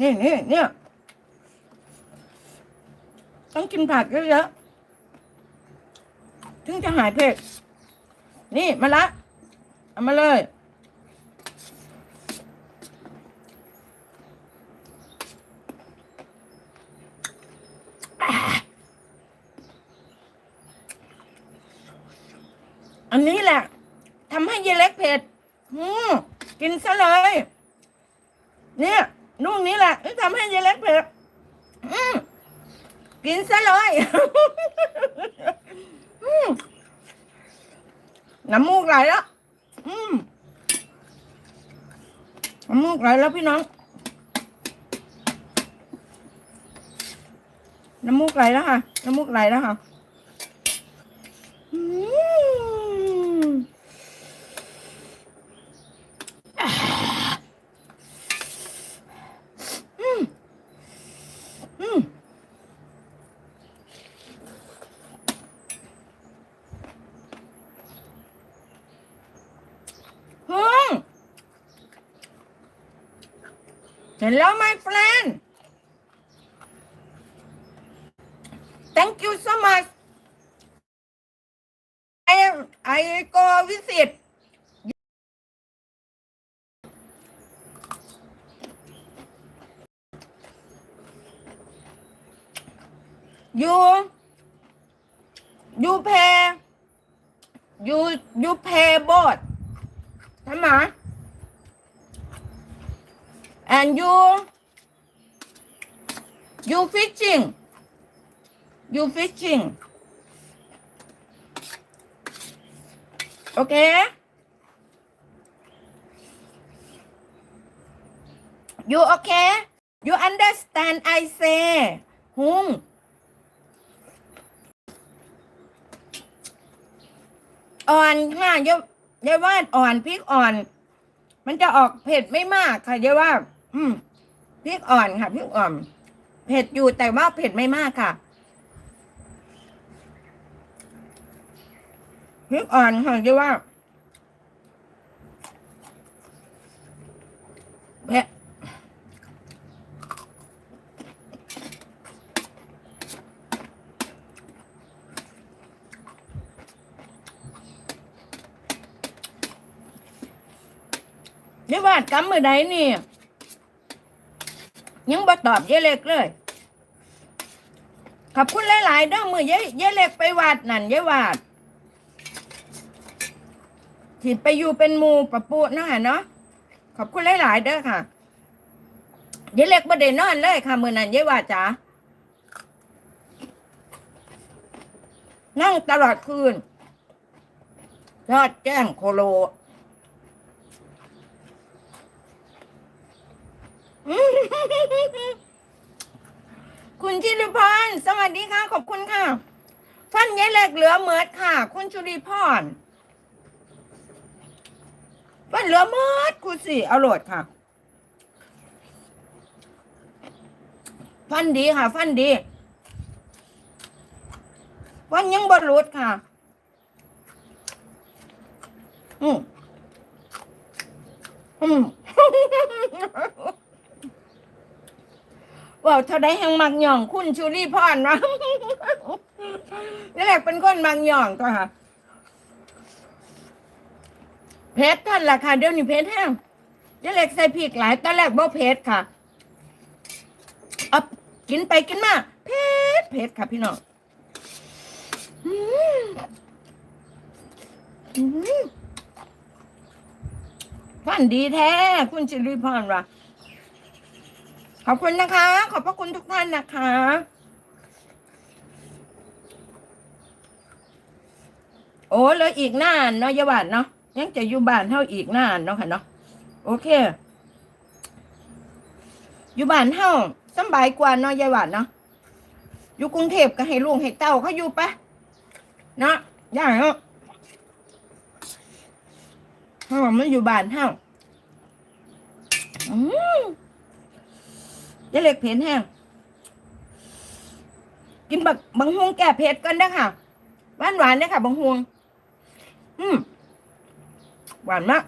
นี่นี่เนี่ย ต้องกินผักเยอะๆถึงจะหายเผ็ด นี่มาละ เอามาเลยอันนี้แหละทำให้เยเล็กเผ็ด อืมกินซะเลย เนี่ย นุ่งนี้แหละที่ทำให้เยายเล็กเผ็ดกินซะเลยน้ำมูกไหลแล้วน้ำมูกไหลแล้วพี่น้อง น้ำมูกไหลแล้วค่ะ น้ำมูกไหลแล้วค่ะ อืมอืมอืมฮึ่ม Hello my friend Thank you so much I I go visit you you pay you you pay both ใช่ไหม and you you fishing you fishing okay you okay you understand I say หุงอ่อนค่ะเยอะเยาว่าอ่อนพริกอ่อน มันจะออกเผ็ดไม่มากค่ะเยาว่า อืมพริกอ่อนค่ะพริกอ่อนเผ็ดอยู่แต่ว่าเผ็ดไม่มากค่ะพริกอ่อนค่ะเยาว่าเผ็ดเยาว่ากำมือใดนี่ ยังบ่ตอบเยายเล็กเลย ขอบคุณหลายๆเด้อมือเยเยเล็กไปวาดนั่นเยวาดที่ไปอยู่เป็นมูปะปูนะฮะเนาะขอบคุณหลายๆเด้อค่ะเยเล็กบ่ได้นอนเลยค่ะมือนั้นเยายวาดจ๋านั่งตลอดคืนยอดแจ้งโคโล คุณชิริพรสวัสดีค่ะ ขอบคุณค่ะฟันยายเล็กเหลือเมิดค่ะ คุณชุริพรฟันเหลือเมิดคุณสิเอาโหลดค่ะ ฟันดีค่ะ ฟันดีฟันยังบรุดค่ะ อืมอืม ว่าเท่าไดแห่งมักหย่องคุณชูรี่พรวะนี่แหละเป็นคนมักหย่องตัวค่ะ เพชรท่านล่ะค่ะเดี๋ยวนี้เพชรแห้งนี่แหละใส่พริกหลายตอนแรกบ่เพชรค่ะเอากินไปกินมาเพชรเพชรค่ะพี่น้องอืมอืมท่านดีแท้ คุณชิริพรวะ อบคุณนะคะ ขอบพระคุณทุกท่านนะคะ โอ้แล้วอีกนานเนาะยาบานเนาะยังจะอยู่บ้านเท่าอีกนานเนาะค่ะเนาะโอเค อยู่บ้านเท่าสบายกว่าเนาะยายหวานเนาะอยู่กรุงเทพก็ให้ลุงให้เต้าเขาอยู่ปะเนาะย่าเนาะเท่ามันอยู่บ้านเท่าอืม ยายเล็กเผ็ดแห้งกินบักบังฮวงแก่เผ็ดกันนะค่ะหวานหวานเนี่ยค่ะบังฮวง อืมหวานมาก